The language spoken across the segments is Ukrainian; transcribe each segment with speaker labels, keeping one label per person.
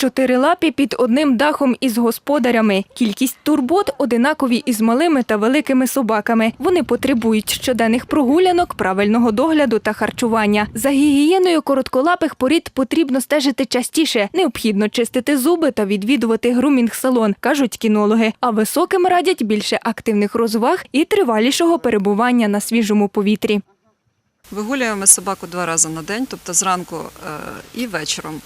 Speaker 1: Чотирилапі під одним дахом із господарями. Кількість турбот одинакові із малими та великими собаками. Вони потребують щоденних прогулянок, правильного догляду та харчування. За гігієною коротколапих порід потрібно стежити частіше. Необхідно чистити зуби та відвідувати грумінг-салон, кажуть кінологи. А високим радять більше активних розваг і тривалішого перебування на свіжому повітрі.
Speaker 2: Вигулюємо собаку два рази на день, тобто зранку е, і вечором.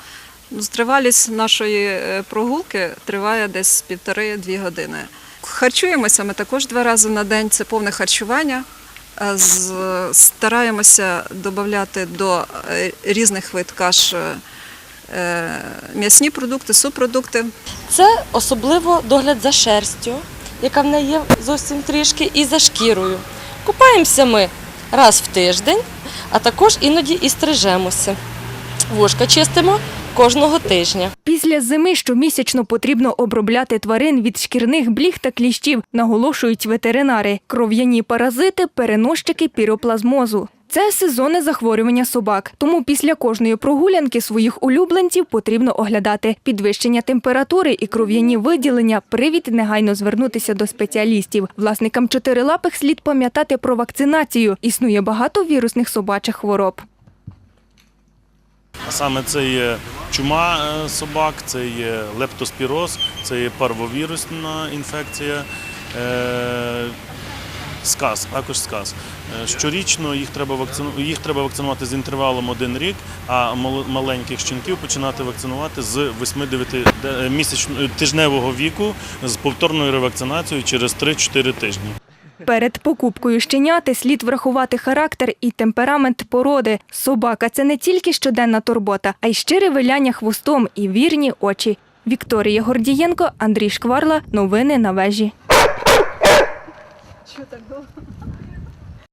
Speaker 2: Ну, Тривалість нашої е, прогулки триває десь півтори-дві години. Харчуємося ми також два рази на день. Це повне харчування. Е, Стараємося додати до е, різних вид каш м'ясні продукти, субпродукти.
Speaker 3: Це особливо догляд за шерстю, яка в неї є зовсім трішки, і за шкірою. Купаємося ми раз в тиждень, а також іноді і стрижемося. Вушка чистимо кожного тижня.
Speaker 1: Після зими щомісячно потрібно обробляти тварин від шкірних бліг та кліщів, наголошують ветеринари. Кров'яні паразити, переносчики піроплазмозу. Це сезонне захворювання собак. Тому після кожної прогулянки своїх улюбленців потрібно оглядати. Підвищення температури і кров'яні виділення привід негайно звернутися до спеціалістів. Власникам чотирилапих слід пам'ятати про вакцинацію. Існує багато вірусних собачих хвороб.
Speaker 4: А саме це є чума е, собак, це є лептоспіроз, це є парвовірусна інфекція, е, сказ, також сказ. Е, Щорічно їх треба, вакцину... їх треба вакцинувати з інтервалом один рік, а маленьких щенків починати вакцинувати з 8-9 де- тижневого віку з повторною ревакцинацією через 3-4 тижні.
Speaker 1: Перед покупкою щеняти слід врахувати характер і темперамент породи. Собака це не тільки щоденна турбота, а й щире виляння хвостом і вірні очі. Вікторія Гордієнко, Андрій Шкварла. Новини на вежі.
Speaker 2: Чого так було?